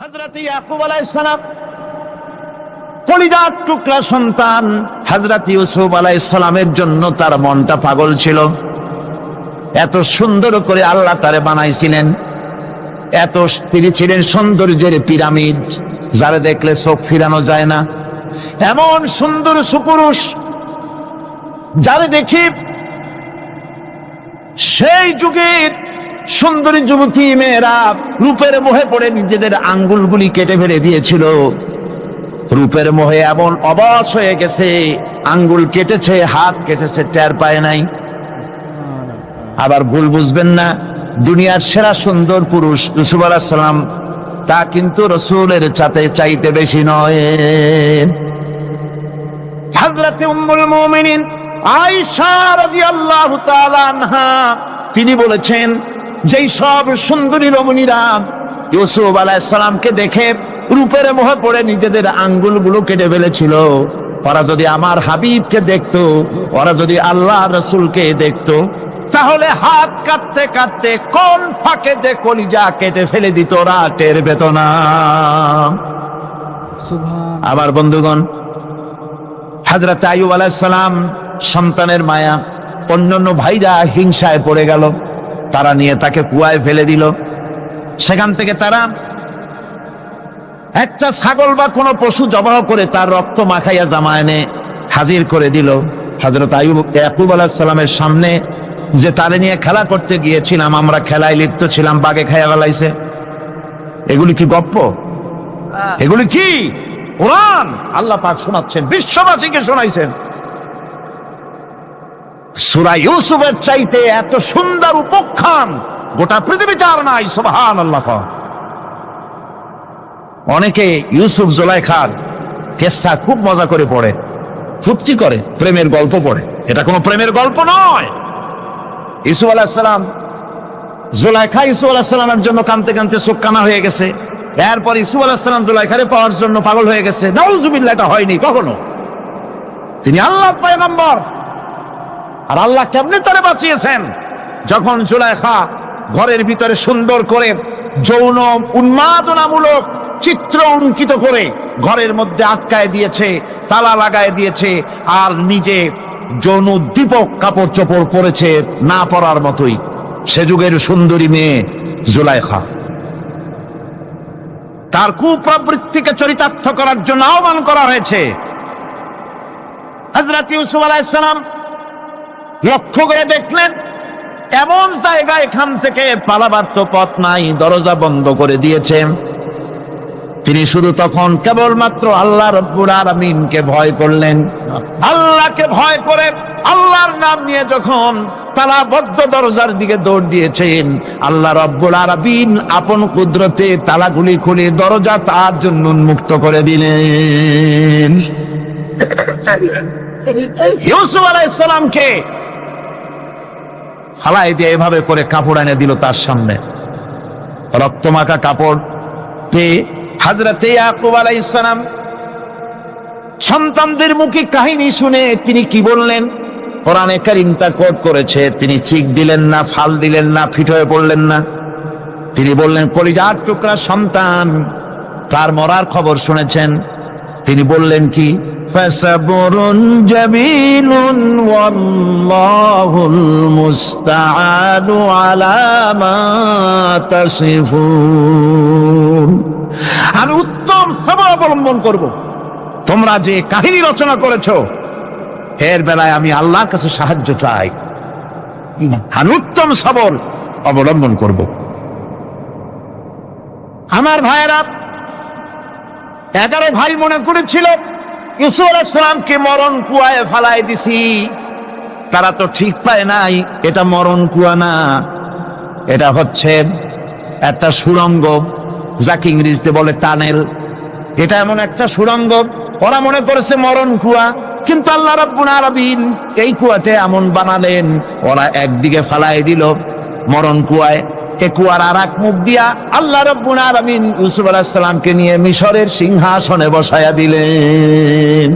হজরত ইয়াকুব আলাইসালাম কলিজার টুকরা সন্তান হজরত ইউসুফ জন্য তার মনটা পাগল ছিল। এত সুন্দর করে আল্লাহ তারে বানাইছিলেন। এত তিনি ছিলেন সৌন্দর্যের পিরামিড, যারা দেখলে চোখ ফিরানো যায় না। এমন সুন্দর সুপুরুষ, যারে দেখি সেই যুগের সুন্দরী যুবতী মেয়েরা রূপের মোহে পড়ে নিজেদের আঙ্গুলগুলি কেটে ফেলে দিয়েছিল। রূপের মোহে এমন অবশ হয়ে গেছে, আঙ্গুল কেটেছে, হাত কেটেছে, টের পায় নাই। আবার ভুল বুঝবেন না, দুনিয়ার সেরা সুন্দর পুরুষ ইউসুফ আলাহ তা কিন্তু রসুলের চাতে চাইতে বেশি নয়। তিনি বলেছেন যেই সব সুন্দরী রমণীরা ইউসুফ আলাইহিস সালামকে দেখে রূপের মোহে পড়ে নিজেদের আঙ্গুলগুলো কেটে ফেলেছিল। ওরা যদি আমার হাবিবকে দেখতো ওরা যদি আল্লাহ রসুলকে দেখতো তাহলে হাত কাটতে কাটতে কোন ফাঁকে দে কলিজা কেটে ফেলে দিত ওরা টের পেত না। আবার বন্ধুগণ হাজরত আয়ুব আলাইসালাম সন্তানের মায়া অন্যান্য ভাইরা হিংসায় পড়ে গেল। তারা নিয়ে তাকে কুয়ায় ফেলে দিল। সেখান থেকে তারা একটা ছাগল বা কোনো পশু জবাহ করে তার রক্ত মাখাইয়া জামা এনে হাজির করে দিল। হজরত আয়ুব ইয়াকুব আলাহিসাল্লামের সামনে যে তারে নিয়ে খেলা করতে গিয়েছিলাম আমরা খেলায় লিপ্ত ছিলাম বাগে খাইয়া বেলাইছে এগুলি কি গপ্প? এগুলি কি? কোরআন? আল্লাহ পাক শোনাচ্ছেন বিশ্ববাসীকে শোনাইছেন। সুরা ইউসুফের চাইতে এত সুন্দর উপখ্যান গোটা পৃথিবীতে আর নাই সুবহান আল্লাহ অনেকে ইউসুফ, জোলাইখার কেসা খুব মজা করে পড়ে ফুর্তি করে, প্রেমের গল্প পড়ে। এটা কোনো প্রেমের গল্প নয়। ইসুফ আলাহিসাল্লাম জোলাইখা ইসুফ আলাহিসাল্লামের জন্য কানতে কানতে চোখ কানা হয়ে গেছে। এরপর ইসু আলাহিসাল্লাম জোলাইখারে পাওয়ার জন্য পাগল হয়ে গেছে। নাউজুবিল্লাহ, এটা হয়নি কখনো। তিনি আল্লাহ পয়গম্বর। আর আল্লাহ কেমনে তারে বাঁচিয়েছেন? যখন জুলাইখা ঘরের ভিতরে সুন্দর করে যৌন উন্মাদনামূলক চিত্র অঙ্কিত করে ঘরের মধ্যে আটকায় দিয়েছে, তালা লাগায় দিয়েছে আর নিজে যৌন দীপক কাপড় চোপড় পরেছে না পরার মতোই। সে যুগের সুন্দরী মেয়ে জুলাইখা। তার কুপ্রবৃত্তিকে চরিতার্থ করার জন্য আহ্বান করা হয়েছে। হজরত ইউসুফ আলাইসালাম লক্ষ্য করে দেখলেন এমন জায়গা এখান থেকে পালাবার তো পথ নাই দরজা বন্ধ করে দিয়েছে। তিনি শুধু তখন কেবলমাত্র আল্লাহ রব্বুর আলমিনকে ভয় করলেন। আল্লাহকে ভয় করে আল্লাহর নাম নিয়ে যখন তালাবদ্ধ দরজার দিকে দৌড় দিয়েছেন আল্লাহ রব্বুল আরবিন আপন কুদরতে তালাগুলি খুলে দরজা তার জন্য উন্মুক্ত করে দিলেন। ইউসুফ আলাইসালামকে ফালাই দিয়ে এভাবে করে কাপড় এনে দিল তার সামনে। রক্তমাখা কাপড় পেয়ে হাজরাতে ইয়াকুব আলাইসালাম সন্তানদের মুখে কাহিনী শুনে তিনি কি বললেন? কোরআনে কারিম তা কোট করেছে, তিনি চিক দিলেন না, ফাল দিলেন না, ফিট হয়ে পড়লেন না। তিনি বললেন, কলিজার টুকরা সন্তান। তার মরার খবর শুনেছেন। তিনি বললেন কি? فصبر جميل والله المستعان على ما تصفون আমি উত্তম সবর অবলম্বন করব তোমরা যে কাহিনী রচনা করেছো এর বেলায় আমি আল্লাহর কাছে সাহায্য চাই আমি উত্তম সবর অবলম্বন করব আমার ভাইয়েরা এগারো ভাই মনে করেছিল ইসু আলাইসালামকে মরণ কুয়ায় ফালাই দিছি। তারা তো ঠিক পায় নাই, এটা মরণ কুয়া না। এটা হচ্ছে একটা সুরঙ্গ যাকে ইংরেজিতে বলে টানেল। এটা এমন একটা সুরঙ্গ ওরা মনে করেছে মরণ কুয়া, কিন্তু আল্লাহ রাব্বুল এই কুয়াতে এমন বানালেন, ওরা একদিকে ফালাই দিল মরণ কুয়ায় কুয়ার আর এক মুখ দিয়া আল্লাহ রব্বুল আলামিন ইউসুফ আলাইহিস সালামকে নিয়ে মিশরের সিংহাসনে বসায়া দিলেন।